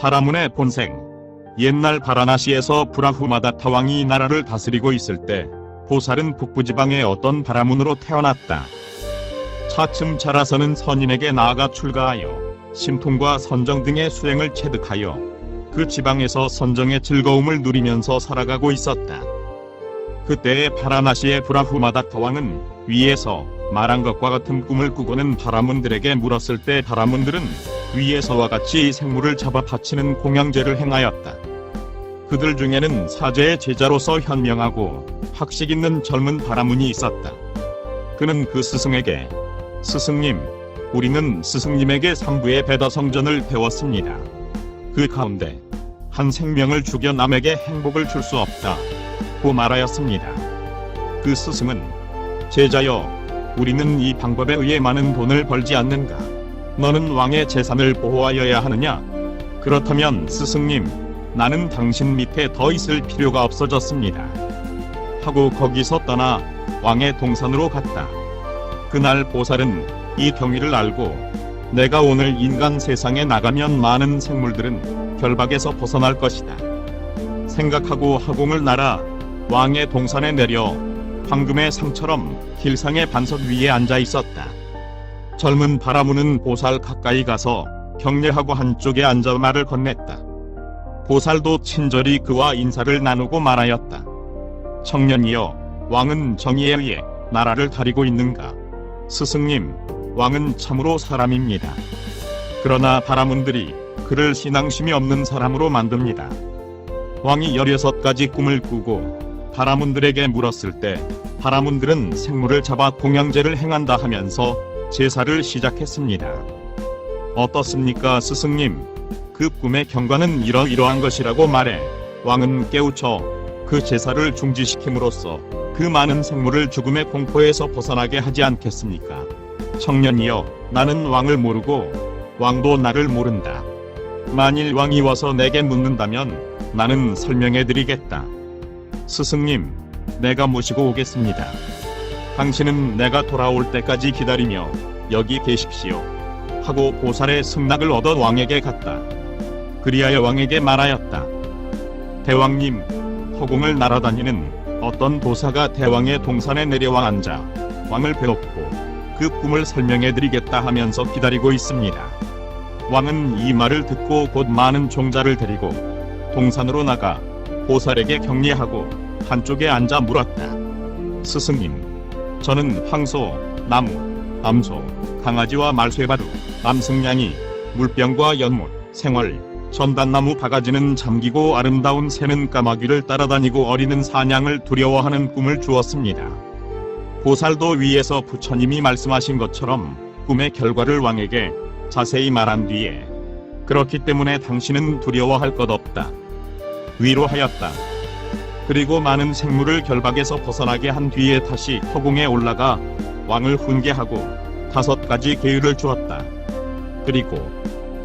바라문의 본생 옛날 바라나시에서 브라후마다타 왕이 이 나라를 다스리고 있을 때 보살은 북부지방의 어떤 바라문으로 태어났다. 차츰 자라서는 선인에게 나아가 출가하여 신통과 선정 등의 수행을 체득하여 그 지방에서 선정의 즐거움을 누리면서 살아가고 있었다. 그때의 바라나시의 브라후마다타 왕은 위에서 말한 것과 같은 꿈을 꾸고는 바라문들에게 물었을 때 바라문들은 위에서와 같이 생물을 잡아 바치는 공양제를 행하였다. 그들 중에는 사제의 제자로서 현명하고 학식 있는 젊은 바라문이 있었다. 그는 그 스승에게 스승님, 우리는 스승님에게 삼부의 배다 성전을 배웠습니다. 그 가운데 한 생명을 죽여 남에게 행복을 줄 수 없다. 고 말하였습니다. 그 스승은 제자여, 우리는 이 방법에 의해 많은 돈을 벌지 않는가? 너는 왕의 재산을 보호하여야 하느냐? 그렇다면 스승님, 나는 당신 밑에 더 있을 필요가 없어졌습니다. 하고 거기서 떠나 왕의 동산으로 갔다. 그날 보살은 이 경위를 알고 내가 오늘 인간 세상에 나가면 많은 생물들은 결박에서 벗어날 것이다. 생각하고 화공을 날아 왕의 동산에 내려 황금의 상처럼 길상의 반석 위에 앉아 있었다. 젊은 바라무는 보살 가까이 가서 격려하고 한쪽에 앉아 말을 건넸다. 보살도 친절히 그와 인사를 나누고 말하였다. 청년이여, 왕은 정의에 의해 나라를 다리고 있는가? 스승님, 왕은 참으로 사람입니다. 그러나 바라문들이 그를 신앙심이 없는 사람으로 만듭니다. 왕이 16가지 꿈을 꾸고 바라문들에게 물었을 때 바라문들은 생물을 잡아 공양제를 행한다 하면서 제사를 시작했습니다. 어떻습니까, 스승님? 그 꿈의 경과는 이러이러한 것이라고 말해 왕은 깨우쳐 그 제사를 중지시킴으로써 그 많은 생물을 죽음의 공포에서 벗어나게 하지 않겠습니까? 청년이여, 나는 왕을 모르고 왕도 나를 모른다. 만일 왕이 와서 내게 묻는다면 나는 설명해 드리겠다. 스승님, 내가 모시고 오겠습니다. 당신은 내가 돌아올 때까지 기다리며 여기 계십시오. 하고 보살의 승낙을 얻어 왕에게 갔다. 그리하여 왕에게 말하였다. 대왕님, 허공을 날아다니는 어떤 도사가 대왕의 동산에 내려와 앉아 왕을 배웠고 그 꿈을 설명해 드리겠다 하면서 기다리고 있습니다. 왕은 이 말을 듣고 곧 많은 종자를 데리고 동산으로 나가 보살에게 격리하고 한쪽에 앉아 물었다. 스승님, 저는 황소, 나무, 암소, 강아지와 말쇠바루, 남승냥이, 물병과 연못, 생활, 전단나무 바가지는 잠기고 아름다운 새는 까마귀를 따라다니고 어리는 사냥을 두려워하는 꿈을 주었습니다. 보살도 위에서 부처님이 말씀하신 것처럼 꿈의 결과를 왕에게 자세히 말한 뒤에 그렇기 때문에 당신은 두려워할 것 없다. 위로하였다. 그리고 많은 생물을 결박에서 벗어나게 한 뒤에 다시 허공에 올라가 왕을 훈계하고 다섯 가지 계율을 주었다. 그리고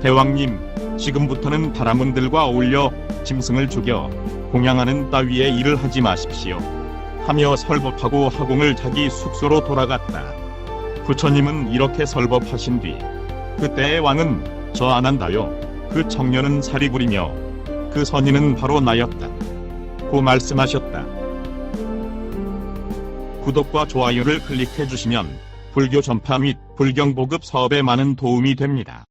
대왕님, 지금부터는 바라문들과 어울려 짐승을 죽여 공양하는 따위의 일을 하지 마십시오. 하며 설법하고 하공을 자기 숙소로 돌아갔다. 부처님은 이렇게 설법하신 뒤 그때의 왕은 저 안 한다요. 그 청년은 살이 부리며 그 선인은 바로 나였다. 고 말씀하셨다. 구독과 좋아요를 클릭해 주시면 불교 전파 및 불경 보급 사업에 많은 도움이 됩니다.